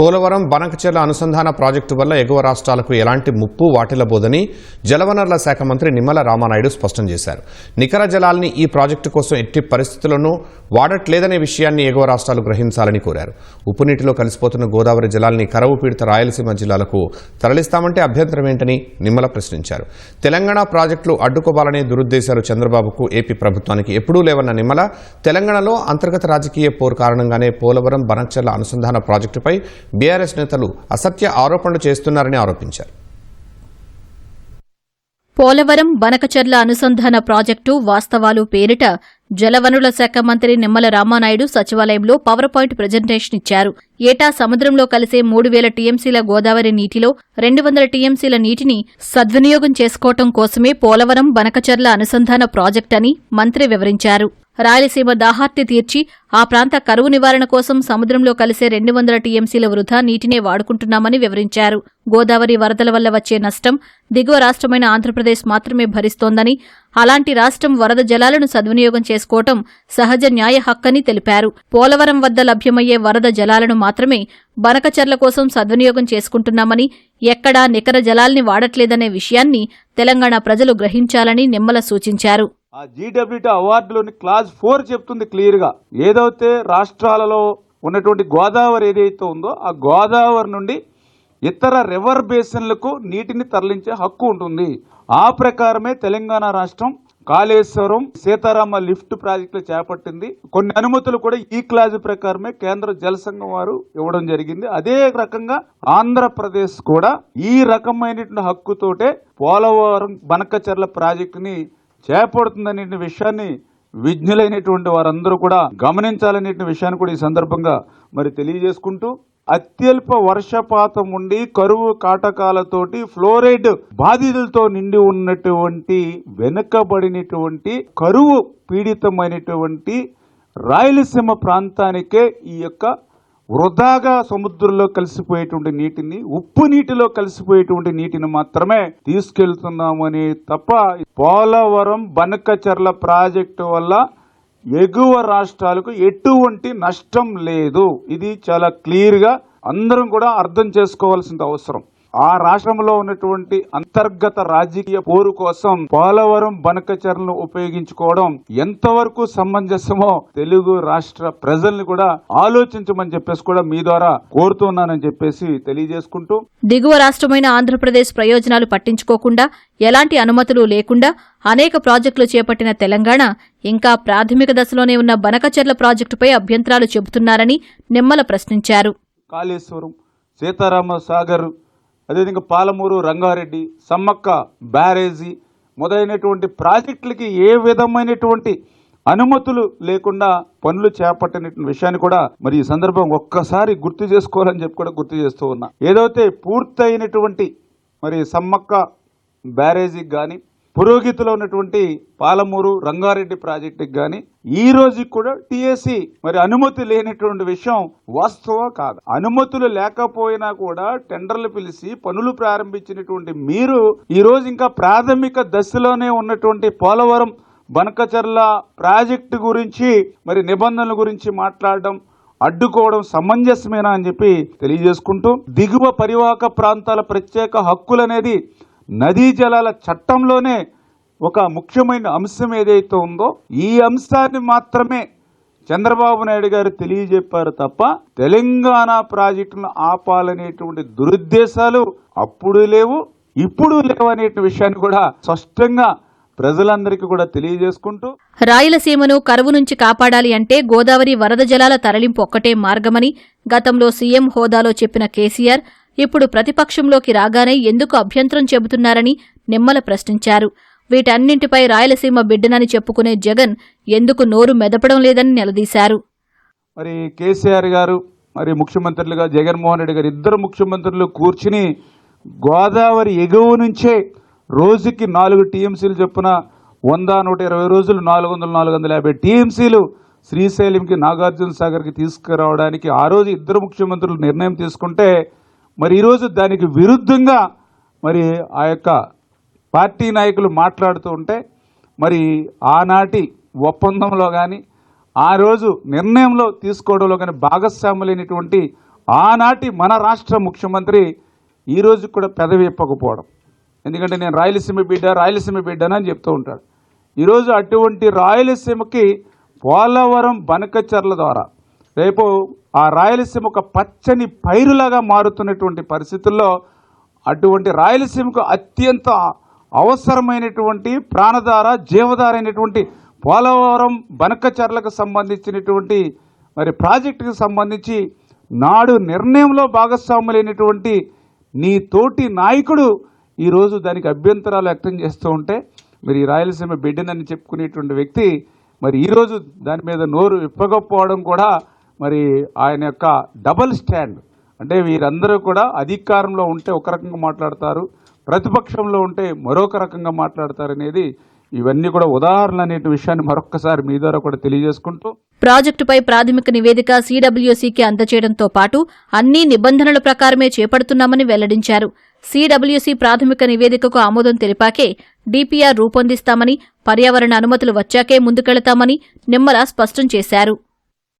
పోలవరం బనకచెర్ల అనుసంధాన ప్రాజెక్టు వల్ల ఎగువ రాష్ట్రాలకు ఎలాంటి ముప్పు వాటిల్లబోదని జలవనరుల శాఖ మంత్రి నిమ్మల రామానాయుడు స్పష్టం చేశారు. నికర జలాల్ని ఈ ప్రాజెక్టు కోసం ఎట్టి పరిస్థితుల్లోనూ వాడట్లేదనే విషయాన్ని ఎగువ రాష్ట్రాలు గ్రహించాలని కోరారు. ఉప్పునీటిలో కలిసిపోతున్న గోదావరి జలాల్ని కరవు పీడిత రాయలసీమ జిల్లాలకు తరలిస్తామంటే అభ్యంతరం ఏంటని నిమ్మల ప్రశ్నించారు. తెలంగాణ ప్రాజెక్టులు అడ్డుకోవాలనే దురుద్దేశాలు చంద్రబాబుకు ఏపీ ప్రభుత్వానికి ఎప్పుడూ లేవన్న నిమ్మల తెలంగాణలో అంతర్గత రాజకీయ పోరు కారణంగానే పోలవరం బనక్చర్ల అనుసంధాన ప్రాజెక్టుపై బీఆర్ఎస్ నేతలు అసత్య ఆరోపణలు చేస్తున్నారని ఆరోపించారు. పోలవరం బనకచర్ల అనుసంధాన ప్రాజెక్టు వాస్తవాలు పేరిట జలవనరుల శాఖ మంత్రి నిమ్మల రామానాయుడు సచివాలయంలో పవర్ పాయింట్ ప్రజెంటేషన్ ఇచ్చారు. ఏటా సముద్రంలో కలిసే మూడు వేల టీఎంసీల గోదావరి నీటిలో రెండు వందల టీఎంసీల నీటిని సద్వినియోగం చేసుకోవటం కోసమే పోలవరం బనకచర్ల అనుసంధాన ప్రాజెక్టని మంత్రి వివరించారు. రాయలసీమ దాహార్తి తీర్చి ఆ ప్రాంత కరువు నివారణ కోసం సముద్రంలో కలిసే రెండు వందల టీఎంసీల వృధా నీటినే వాడుకుంటున్నామని వివరించారు. గోదావరి వరదల వల్ల వచ్చే నష్టం దిగువ రాష్ట్రమైన ఆంధ్రప్రదేశ్ మాత్రమే భరిస్తోందని అలాంటి రాష్ట్రం వరద జలాలను సద్వినియోగం చేసుకోవటం సహజ న్యాయ హక్కని తెలిపారు. పోలవరం వద్ద లభ్యమయ్యే వరద జలాలను మాత్రమే బనకచర్ల కోసం సద్వినియోగం చేసుకుంటున్నామని ఎక్కడా నికర జలాల్ని వాడట్లేదనే విషయాన్ని తెలంగాణ ప్రజలు గ్రహించాలని నిమ్మల సూచించారు. ఆ జీడబ్ల్యూటీ అవార్డులోని క్లాజ్ ఫోర్ చెప్తుంది క్లియర్గా. ఏదైతే రాష్ట్రాలలో ఉన్నటువంటి గోదావరి ఏదైతే ఉందో ఆ గోదావరి నుండి ఇతర రివర్ బేసిన్లకు నీటిని తరలించే హక్కు ఉంటుంది. ఆ ప్రకారమే తెలంగాణ రాష్ట్రం కాళేశ్వరం సీతారామ లిఫ్ట్ ప్రాజెక్టులు చేపట్టింది. కొన్ని అనుమతులు కూడా ఈ క్లాజ్ ప్రకారమే కేంద్ర జలసంఘం వారు ఇవ్వడం జరిగింది. అదే రకంగా ఆంధ్రప్రదేశ్ కూడా ఈ రకమైనటువంటి హక్కుతోటే పోలవరం బనకచర్ల ప్రాజెక్టుని చేపడుతుందనే విషయాన్ని విజ్ఞులైనటువంటి వారందరూ కూడా గమనించాలనే విషయాన్ని కూడా ఈ సందర్భంగా మరి తెలియజేసుకుంటూ అత్యల్ప వర్షపాతం ఉండి కరువు కాటకాలతోటి ఫ్లోరైడ్ బాధితులతో నిండి ఉన్నటువంటి వెనుకబడినటువంటి కరువు పీడితమైనటువంటి రాయలసీమ ప్రాంతానికే ఈ యొక్క వృధాగా సముద్రంలో కలిసిపోయేటువంటి నీటిని ఉప్పు నీటిలో కలిసిపోయేటువంటి నీటిని మాత్రమే తీసుకెళ్తున్నామని తప్ప పోలవరం బనకచర్ల ప్రాజెక్టు వల్ల ఎగువ రాష్ట్రాలకు ఎటువంటి నష్టం లేదు. ఇది చాలా క్లియర్గా అందరం కూడా అర్థం చేసుకోవాల్సిన అవసరం. ఆ రాష్ట్రంలో ఉన్నటువంటి అంతర్గత రాజకీయ పోరు కోసం పోలవరం బనకచర్లను ఉపయోగించుకోవడం ఎంతవరకు సమంజసమో తెలుగు రాష్ట్ర ప్రజల్ని కూడా ఆలోచించమని చెప్పేసి కూడా మీ ద్వారా కోరుతున్నానని చెప్పేసి తెలియజేసుకుంటూ దిగువ రాష్ట్రమైన ఆంధ్రప్రదేశ్ ప్రయోజనాలు పట్టించుకోకుండా ఎలాంటి అనుమతులు లేకుండా అనేక ప్రాజెక్టులు చేపట్టిన తెలంగాణ ఇంకా ప్రాథమిక దశలోనే ఉన్న బనకచెర్ల ప్రాజెక్టుపై అభ్యంతరాలు చెబుతున్నారని నిమ్మల ప్రశ్నించారు. కాళేశ్వరం సీతారామ సాగర్ అదేవిధంగా పాలమూరు రంగారెడ్డి సమ్మక్క బ్యారేజీ మొదలైనటువంటి ప్రాజెక్టులకి ఏ విధమైనటువంటి అనుమతులు లేకుండా పనులు చేపట్టిన విషయాన్ని కూడా మరి ఈ సందర్భం ఒక్కసారి గుర్తు చేసుకోవాలని చెప్పి కూడా గుర్తు చేస్తూ ఉన్నా. ఏదైతే పూర్తయినటువంటి మరి సమ్మక్క బ్యారేజీకి కానీ పురోగతిలో ఉన్నటువంటి పాలమూరు రంగారెడ్డి ప్రాజెక్టుకి కానీ ఈ రోజుకి కూడా టిఎస్సి మరి అనుమతి లేనటువంటి విషయం వాస్తవ కాదు. అనుమతులు లేకపోయినా కూడా టెండర్లు పిలిచి పనులు ప్రారంభించినటువంటి మీరు ఈ రోజు ఇంకా ప్రాథమిక దశలోనే ఉన్నటువంటి పోలవరం బనకచర్ల ప్రాజెక్టు గురించి మరి నిబంధనల గురించి మాట్లాడడం అడ్డుకోవడం సమంజసమేనా అని చెప్పి తెలియజేసుకుంటూ దిగువ పరివాహక ప్రాంతాల ప్రత్యేక హక్కులనేది నదీ జలాల చట్టంలోనే ఒక ముఖ్యమైన అంశం ఏదైతే ఉందో ఈ అంశాన్ని మాత్రమే చంద్రబాబు నాయుడు గారు తెలియజెప్పారు తప్ప తెలంగాణ ప్రాజెక్టును ఆపాలనేటువంటి దురుద్దేశాలు అప్పుడు లేవు ఇప్పుడు లేవు అనే విషయాన్ని కూడా స్పష్టంగా ప్రజలందరికీ కూడా తెలియజేసుకుంటూ రాయలసీమను కరువు నుంచి కాపాడాలి అంటే గోదావరి వరద జలాల తరలింపు ఒక్కటే మార్గమని గతంలో సీఎం హోదాలో చెప్పిన కేసీఆర్ ఇప్పుడు ప్రతిపక్షంలోకి రాగానే ఎందుకు అభ్యంతరం చెబుతున్నారని నిమ్మల ప్రశ్నించారు. వీటన్నింటిపై రాయలసీమ బిడ్డనని చెప్పుకునే జగన్ ఎందుకు నోరు మెదపడం లేదని నిలదీశారు. మరి కేసీఆర్ గారు మరి ముఖ్యమంత్రులుగా జగన్మోహన్ రెడ్డి గారు ఇద్దరు ముఖ్యమంత్రులు కూర్చుని గోదావరి ఎగువ నుంచే రోజుకి నాలుగు టీఎంసీలు చొప్పున వంద నూట ఇరవై రోజులు నాలుగు వందల నాలుగు వందల యాభై టీఎంసీలు శ్రీశైలంకి నాగార్జున సాగర్కి తీసుకురావడానికి ఆ రోజు ఇద్దరు ముఖ్యమంత్రులు నిర్ణయం తీసుకుంటే మరి ఈరోజు దానికి విరుద్ధంగా మరి ఆ యొక్క పార్టీ నాయకులు మాట్లాడుతూ ఉంటే మరి ఆనాటి ఒప్పందంలో కానీ ఆ రోజు నిర్ణయంలో తీసుకోవడంలో కానీ భాగస్వాములైనటువంటి ఆనాటి మన రాష్ట్ర ముఖ్యమంత్రి ఈరోజు కూడా పెదవి ఇప్పకపోవడం ఎందుకంటే నేను రాయలసీమ బిడ్డ రాయలసీమ బిడ్డనని చెప్తూ ఉంటాడు. ఈరోజు అటువంటి రాయలసీమకి పోలవరం బనకచర్ల ద్వారా రేపు ఆ రాయలసీమ ఒక పచ్చని పైరులాగా మారుతున్నటువంటి పరిస్థితుల్లో అటువంటి రాయలసీమకు అత్యంత అవసరమైనటువంటి ప్రాణధార జీవధార అయినటువంటి పోలవరం బనకచర్లకు సంబంధించినటువంటి మరి ప్రాజెక్టుకు సంబంధించి నాడు నిర్ణయంలో భాగస్వాములైనటువంటి నీ తోటి నాయకుడు ఈరోజు దానికి అభ్యంతరాలు వ్యక్తం చేస్తూ ఉంటే మరి ఈ రాయలసీమ బిడ్డనని చెప్పుకునేటువంటి వ్యక్తి మరి ఈరోజు దాని మీద నోరు విప్పకపోవడం కూడా మరి ఆయన యొక్క డబల్ స్టాండ్ అంటే వీరందరూ కూడా అధికారంలో ఉంటే ఒక రకంగా మాట్లాడతారు ప్రతిపక్షంలో ఉంటే మరొక రకంగా మాట్లాడతారు అనేది ఇవన్నీ కూడా ఉదాహరణలు అనే విషయాన్ని మరొక్కసారి మీ ద్వారా కూడా తెలియజేసుకుంటూ ప్రాజెక్టుపై ప్రాథమిక నివేదిక సీడబ్ల్యూసీకి అందజేయడంతో పాటు అన్ని నిబంధనల ప్రకారమే చేపడుతున్నామని వెల్లడించారు. సీడబ్ల్యూసీ ప్రాథమిక నివేదికకు ఆమోదం తెలిపాకే డీపీఆర్ రూపొందిస్తామని పర్యావరణ అనుమతులు వచ్చాకే ముందుకెళతామని నిమ్మల స్పష్టం చేశారు.